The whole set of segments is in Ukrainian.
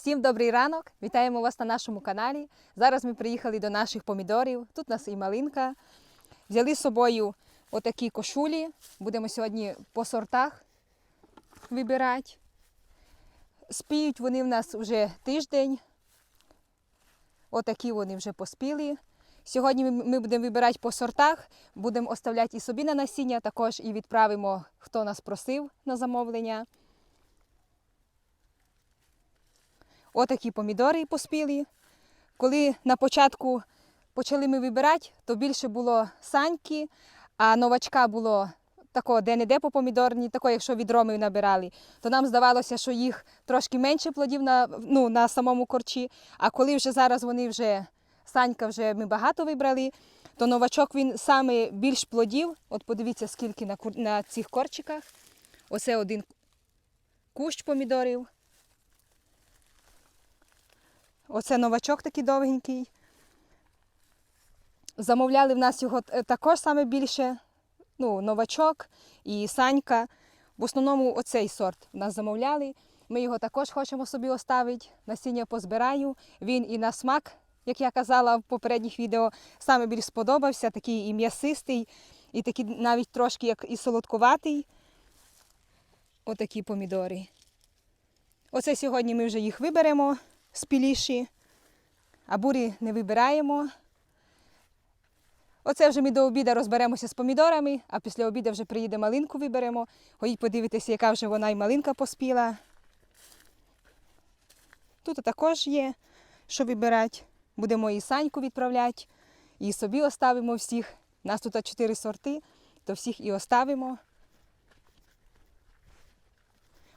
Всім добрий ранок! Вітаємо вас на нашому каналі. Зараз ми приїхали до наших помідорів. Тут у нас і малинка. Взяли з собою отакі кошулі. Будемо сьогодні по сортах вибирати. Спіють вони в нас вже тиждень. Отакі вони вже поспіли. Сьогодні ми- будемо вибирати по сортах, будемо оставляти і собі на насіння, також і відправимо, хто нас просив на замовлення. Отакі помідори поспілі. Коли на початку почали ми вибирати, то більше було саньки, а новачка було такого де-не-де по помідорні, такого, якщо відро ми набирали, то нам здавалося, що їх трошки менше плодів на, ну, на самому корчі. А коли вже зараз вони вже, санька вже ми багато вибрали, то новачок він саме більш плодів. От подивіться, скільки на, на цих корчиках. Оце один кущ помідорів. Оце новачок такий довгенький. Замовляли в нас його е, також саме більше. Ну, новачок і санька. В основному оцей сорт в нас замовляли. Ми його також хочемо собі оставити. Насіння позбираю. Він і на смак, як я казала в попередніх відео, саме більш сподобався. Такий і м'ясистий, і такий навіть трошки як і солодкуватий. Отакі помідори. Оце сьогодні ми вже їх виберемо спіліші, а бурі не вибираємо. Оце вже ми до обіду розберемося з помідорами, а після обіду вже приїде малинку виберемо. Ходіть подивитися, яка вже вона і малинка поспіла. Тут також є, що вибирати. Будемо і саньку відправляти, і собі оставимо всіх. У нас тут чотири сорти, то всіх і оставимо.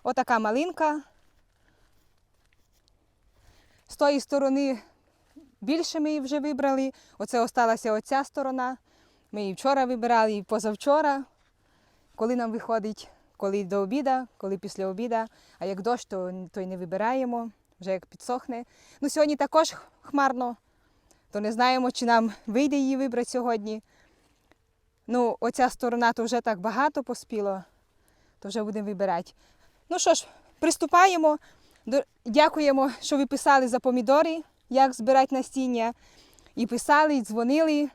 Отака малинка. З тої сторони більше ми її вже вибрали. Оце осталася оця сторона. Ми її вчора вибирали і позавчора. Коли нам виходить, коли до обіда, коли після обіда. А як дощ, то, то й не вибираємо, вже як підсохне. Ну, сьогодні також хмарно, то не знаємо, чи нам вийде її вибрати сьогодні. Ну, оця сторона то вже так багато поспіло, то вже будемо вибирати. Ну що ж, приступаємо. Дякуємо, що ви писали за помідори, як збирати насіння. І писали, і дзвонили,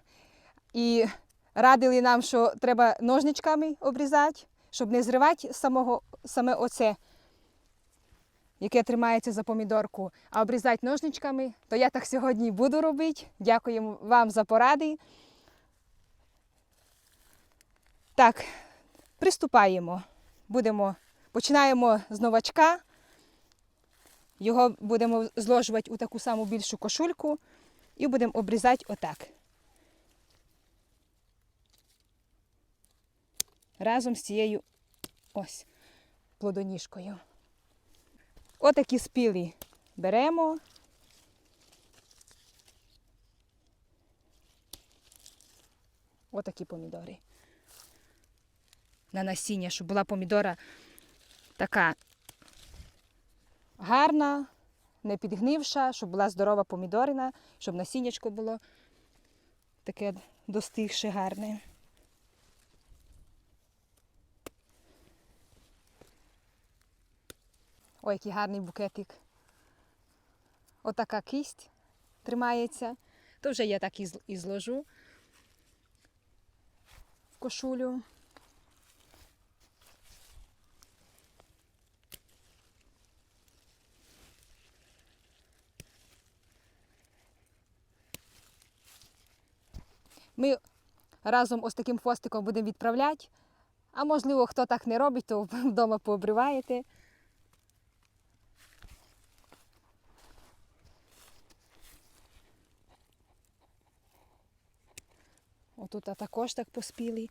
і радили нам, що треба ножничками обрізати, щоб не зривати самого, саме оце, яке тримається за помідорку, а обрізати ножничками. То я так сьогодні і буду робити. Дякуємо вам за поради. Так, приступаємо. Будемо, починаємо з новачка. Його будемо зложувати у таку саму більшу кошульку і будемо обрізати отак. Разом з цією ось плодоніжкою. Отакі спілі беремо. Отакі помідори. На насіння, щоб була помідора така гарна, не підгнивша, щоб була здорова помідорина, щоб насіннячко було таке достигше гарне. Ой, який гарний букетик. Отака кість тримається. То вже я так і зложу в кошулю. Ми разом ось таким хвостиком будемо відправляти. А можливо, хто так не робить, то вдома пообриваєте. Отут також так поспілі.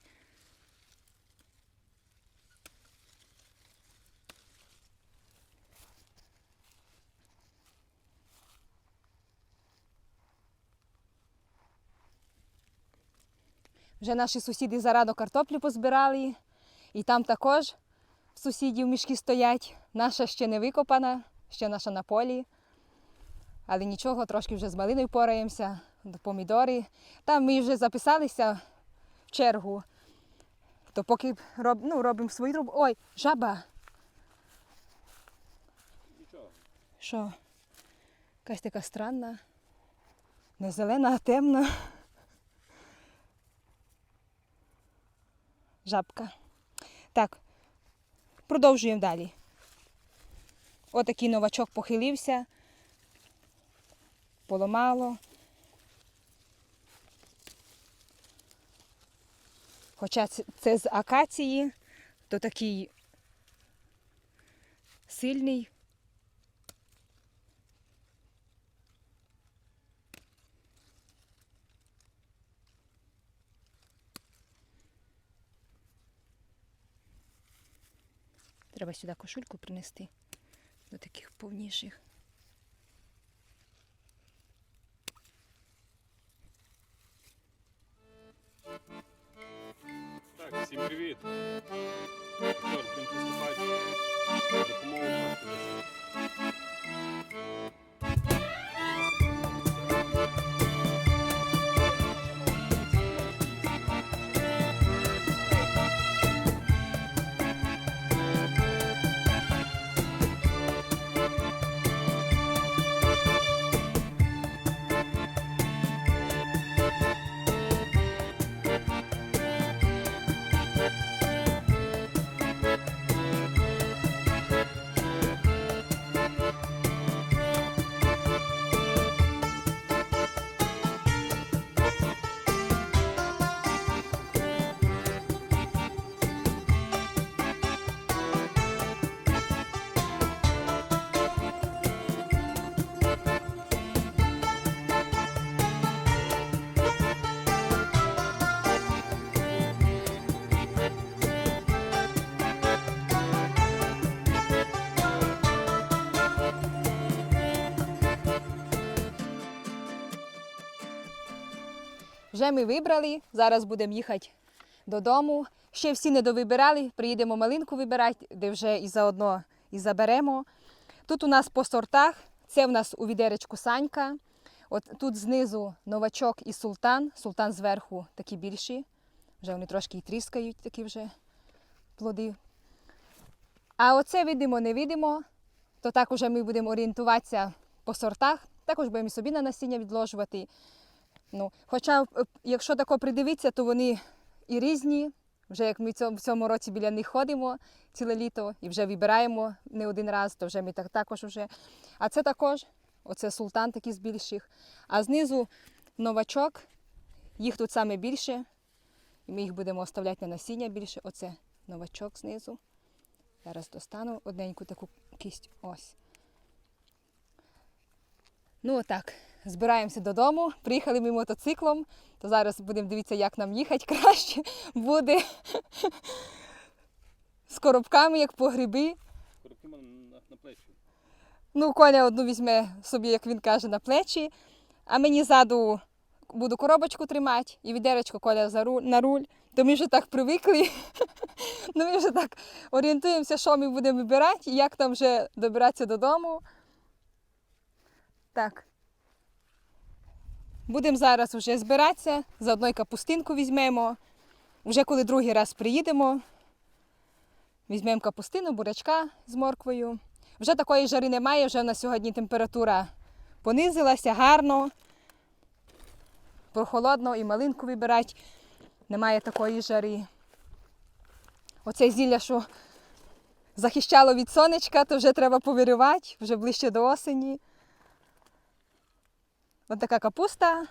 Вже наші сусіди зарано картоплю позбирали, і там також сусідів мішки стоять. Наша ще не викопана, ще наша на полі. Але нічого, трошки вже з малиною пораємося, до помідори. Там ми вже записалися в чергу. То поки роб, ну, робимо свою роботу. Ой, жаба. Що? Якась така странна. Не зелена, а темна. Жабка. Так, продовжуємо далі. Отакий новачок похилився, поламало. Хоча це, з акації, то такий сильний. Треба сюди кошульку принести до таких повніших. Так, всім привіт. Будемо приступати до Вже ми вибрали, зараз будемо їхати додому. Ще всі не довибирали, приїдемо малинку вибирати, де вже і заодно і заберемо. Тут у нас по сортах, це в нас у відеречку Санька. От тут знизу новачок і султан. Султан зверху такі більші. Вже вони трошки і тріскають, такі вже плоди. А оце видимо, не видимо, то так уже ми будемо орієнтуватися по сортах. Також будемо і собі на насіння відложувати. Ну, хоча, е, якщо тако придивитися, то вони і різні. Вже як ми в цьому році біля них ходимо ціле літо і вже вибираємо не один раз, то вже ми так також вже. А це також, оце султан такий з більших. А знизу новачок, їх тут саме більше. І ми їх будемо оставляти на насіння більше. Оце новачок знизу. Зараз достану одненьку таку кість. Ось. Ну отак, збираємося додому. Приїхали ми мотоциклом, то зараз будемо дивитися, як нам їхати краще буде. З коробками, як по гриби. Коробки на, плечі. Ну, Коля одну візьме собі, як він каже, на плечі, а мені ззаду буду коробочку тримати і відеречко Коля за руль, на руль. То ми вже так привикли. ну, ми вже так орієнтуємося, що ми будемо вибирати і як там вже добиратися додому. Так. Будемо зараз вже збиратися, заодно й капустинку візьмемо. Вже коли другий раз приїдемо, візьмемо капустину, бурячка з морквою. Вже такої жари немає, вже на сьогодні температура понизилася гарно. Прохолодно і малинку вибирати. Немає такої жари. Оце зілля, що захищало від сонечка, то вже треба повиривати, вже ближче до осені. Ось така капуста.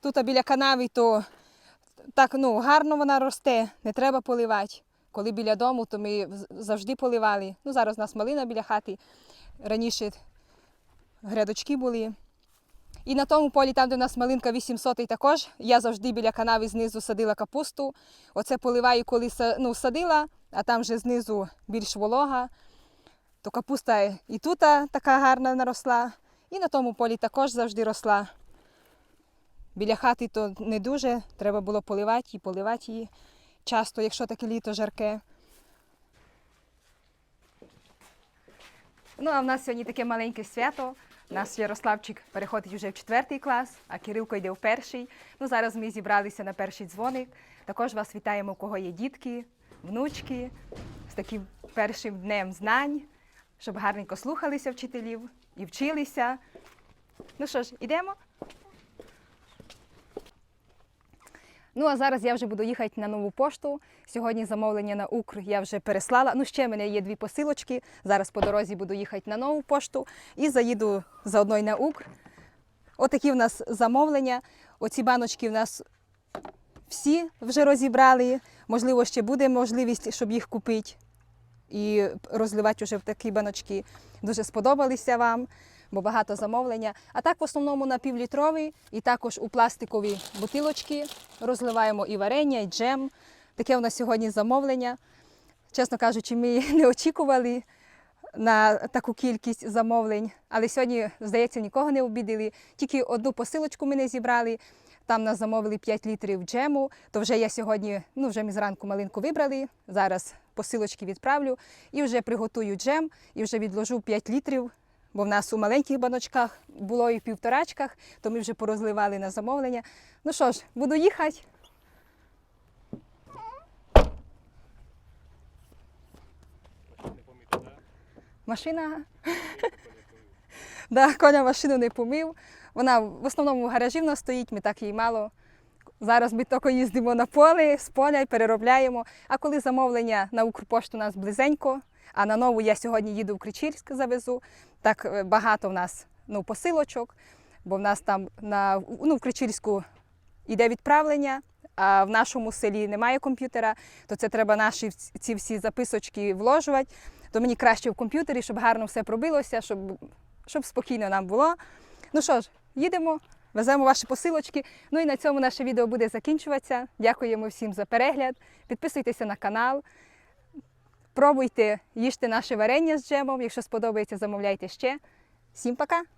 Тут біля канави, то так ну, гарно вона росте, не треба поливати. Коли біля дому, то ми завжди поливали. Ну, зараз у нас малина біля хати. Раніше грядочки були. І на тому полі, там, де у нас малинка 800 також, я завжди біля канави знизу садила капусту. Оце поливаю, коли ну, садила, а там вже знизу більш волога. То капуста і тут така гарна наросла. І на тому полі також завжди росла. Біля хати то не дуже, треба було поливати і поливати її часто, якщо таке літо жарке. Ну, а в нас сьогодні таке маленьке свято. У нас Ярославчик переходить вже в четвертий клас, а Кирилко йде в перший. Ну, зараз ми зібралися на перший дзвоник. Також вас вітаємо, у кого є дітки, внучки з таким першим днем знань. щоб гарненько слухалися вчителів і вчилися. Ну що ж, ідемо? Ну а зараз я вже буду їхати на нову пошту. Сьогодні замовлення на Укр я вже переслала. Ну, ще в мене є дві посилочки. Зараз по дорозі буду їхати на нову пошту і заїду заодно й на Укр. Отакі в нас замовлення. Оці баночки в нас всі вже розібрали. Можливо, ще буде можливість, щоб їх купити і розливати вже в такі баночки. Дуже сподобалися вам, бо багато замовлення. А так в основному на півлітрові і також у пластикові бутилочки розливаємо і варення, і джем. Таке у нас сьогодні замовлення. Чесно кажучи, ми не очікували на таку кількість замовлень, але сьогодні, здається, нікого не обідали. Тільки одну посилочку ми не зібрали. Там нас замовили 5 літрів джему. То вже я сьогодні, ну вже ми зранку малинку вибрали. Зараз посилочки відправлю і вже приготую джем і вже відложу 5 літрів. Бо в нас у маленьких баночках було і в півторачках, то ми вже порозливали на замовлення. Ну що ж, буду їхати. Машина. да, коня машину не помив. Вона в основному в гаражі в нас стоїть, ми так її мало. Зараз ми тільки їздимо на поле, з поля переробляємо. А коли замовлення на Укрпошту у нас близенько, а на нову я сьогодні їду в Кричільськ завезу, так е, багато в нас ну, посилочок, бо в нас там на, ну, в Кричільську йде відправлення, а в нашому селі немає комп'ютера, то це треба наші ці всі записочки вложувати. То мені краще в комп'ютері, щоб гарно все пробилося, щоб, щоб спокійно нам було. Ну що ж, їдемо, веземо ваші посилочки. Ну і на цьому наше відео буде закінчуватися. Дякуємо всім за перегляд. Підписуйтеся на канал. Пробуйте, їжте наше варення з джемом. Якщо сподобається, замовляйте ще. Всім пока!